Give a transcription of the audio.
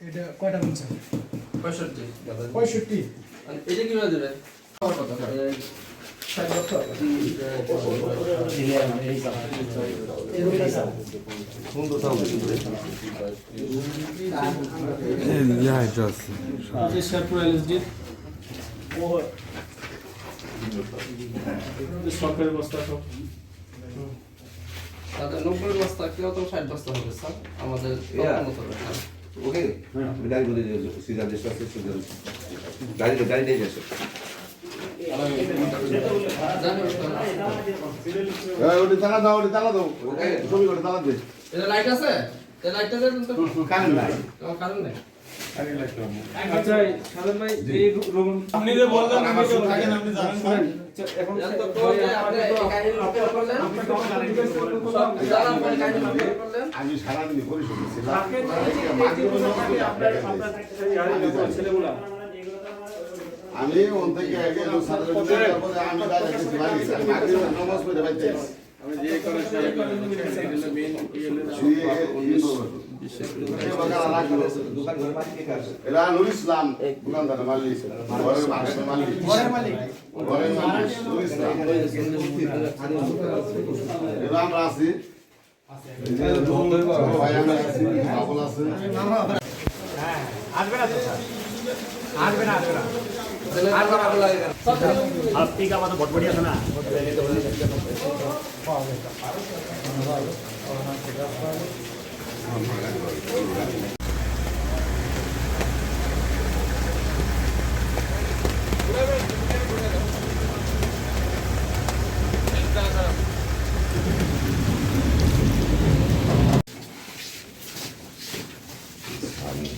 এটা কয়টা বলছেন পঁয়ষট্টি। পঁয়ষট্টি। আর এটা কীভাবে দেবে সরকারি বস্তা সব। তাদের নব্বই বস্তা কেউ তো ষাট বস্তা হবে স্যার? আমাদের. মতো। ওকে? আমি গাড়ি বলে সিজার দেশ আছে সিজার গাড়ি গাড়ি নিয়ে যাচ্ছে ওটা। তালা দাও ওটা তালা দাও। ওকে। ছবি করে তালা দে। এটা লাইট আছে? লাইটটা দেন তো কারেন্ট নাই। কারণ নেই? আচ্ছা সাধন ভাই এই রোগন আপনি যে বললেন আমার সাথে থাকেন, আপনি জানেন এখন এখন তো কোর্টে আপনি এই কাহিনী লক্ষ্য করলেন সব যারা কাহিনী লক্ষ্য করলেন? আমি ছেলেগুলা। ওন থেকে আগে সাথে তারপরে আমি বাইরে গেছি বাড়ি। নামাজ পড়ে বাইতে আমি যে করে দোকান ঘরে মালিক রানুল ইসলাম দোকানদার মালিক ঘরের মালিক মালিক। ঘরের মালিক। ঘরের মালিক নুল ইসলাম। রাম রাশি আপনি কি আমাদের ভটভটি আছে না? Амінь.